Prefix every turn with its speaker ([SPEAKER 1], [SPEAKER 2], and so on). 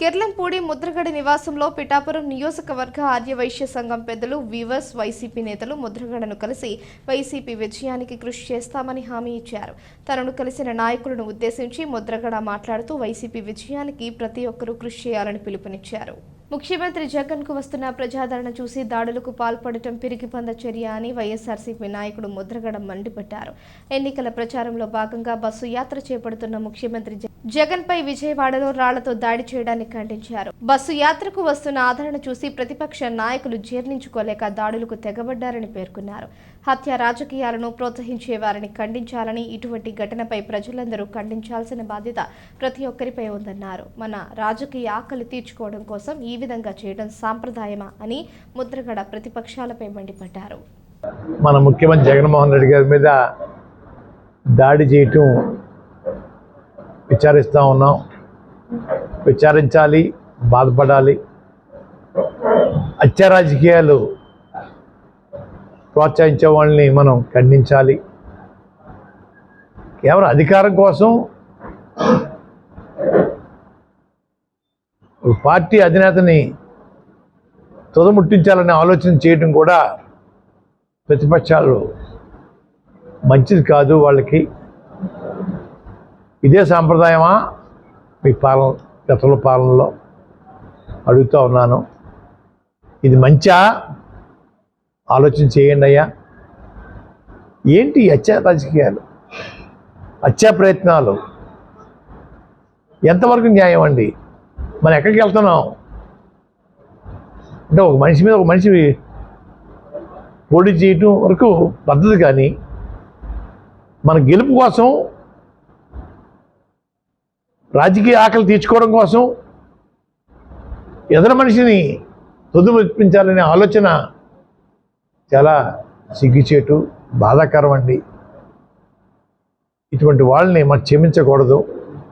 [SPEAKER 1] కిర్లంపూడి ముద్రగడ నివాసంలో పిఠాపురం నియోజకవర్గ ఆర్యవైశ్య సంఘం పెద్దలు వీవర్స్ వైసీపీ నేతలు ముద్రగడను కలిసి వైసీపీ విజయానికి కృషి చేస్తామని హామీ ఇచ్చారు. తనను కలిసిన నాయకులను ఉద్దేశించి ముద్రగడ మాట్లాడుతూ వైసీపీ విజయానికి ప్రతి ఒక్కరూ కృషి చేయాలని పిలుపునిచ్చారు. ముఖ్యమంత్రి జగన్కు వస్తున్న ప్రజాదరణ చూసి దాడులకు పాల్పడటం పిరిగిపంద చర్య అని వైఎస్ఆర్సీపీ నాయకుడు ముద్రగడ మండిపడ్డారు. ఎన్నికల ప్రచారంలో భాగంగా బస్సు యాత్ర చేపడుతున్న ముఖ్యమంత్రి జగన్ పై విజయవాడలో రాళ్ళతో దాడి చేయడాన్ని ఖండించారు. బస్సు యాత్రకు వస్తున్న ఆదరణ చూసి ప్రతిపక్ష నాయకులు జీర్ణించుకోలేక దాడులకు తెగబడ్డారని పేర్కొన్నారు. హత్య రాజకీయాలను ప్రోత్సహించే వారిని ఖండించాలని ఇటువంటి ఘటనపై ప్రజలందరూ ఖండించాల్సిన బాధ్యత ప్రతి ఒక్కరిపై ఉందన్నారు. మన రాజకీయ ఆకలి తీర్చుకోవడం కోసం ఈ ఈ విధంగా చేయడం సాంప్రదాయమా అని ముద్రగడ ప్రతిపక్షాలపై మండిపడ్డారు.
[SPEAKER 2] మన ముఖ్యమంత్రి జగన్మోహన్ రెడ్డి గారి మీద దాడి చేయటం విచారిస్తూ ఉన్నాం. విచారించాలి బాధపడాలి. హత్య రాజకీయాలు ప్రోత్సహించే వాళ్ళని మనం ఖండించాలి. కేవలం అధికారం కోసం పార్టీ అధినేతని తుదముట్టించాలనే ఆలోచన చేయడం కూడా ప్రతిపక్షాలు మంచిది కాదు వాళ్ళకి. ఇదే సాంప్రదాయమా? మీ పాలన గతంలో పాలనలో అడుగుతూ ఉన్నాను. ఇది మంచా? ఆలోచన చేయండి అయ్యా. ఏంటి ఈ హత్యా రాజకీయాలు? హత్యా ప్రయత్నాలు? ఎంతవరకు న్యాయం అండి మనం ఎక్కడికి వెళ్తున్నాం? అంటే ఒక మనిషి మీద ఒక మనిషి పోటీ చేయటం వరకు పద్ధతి కానీ మన గెలుపు కోసం రాజకీయ ఆకలి తీర్చుకోవడం కోసం ఎదర మనిషిని తొదుమెప్పించాలనే ఆలోచన చాలా సిగ్గుచేటు బాధాకరం అండి ఇటువంటి వాళ్ళని మనం క్షమించకూడదు.